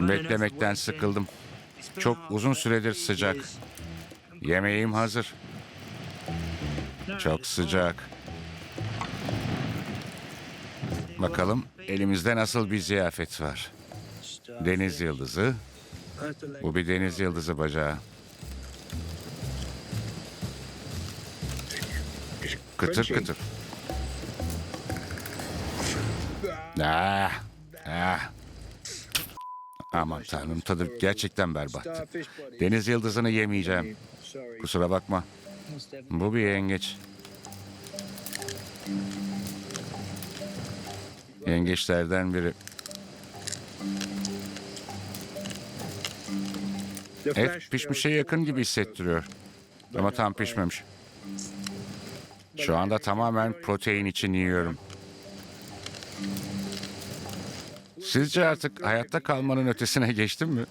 Beklemekten sıkıldım. Çok uzun süredir sıcak. Yemeğim hazır. Çok sıcak. Bakalım elimizde nasıl bir ziyafet var. Deniz yıldızı. Bu bir deniz yıldızı bacağı. Kıtır kıtır. Ah, ah. Aman tanrım tadı gerçekten berbattı. Deniz yıldızını yemeyeceğim. Kusura bakma. Bu bir yengeç. Yengeçlerden biri. Et pişmişe yakın gibi hissettiriyor. Ama tam pişmemiş. Şu anda tamamen protein için yiyorum. Sizce artık hayatta kalmanın ötesine geçtim mi?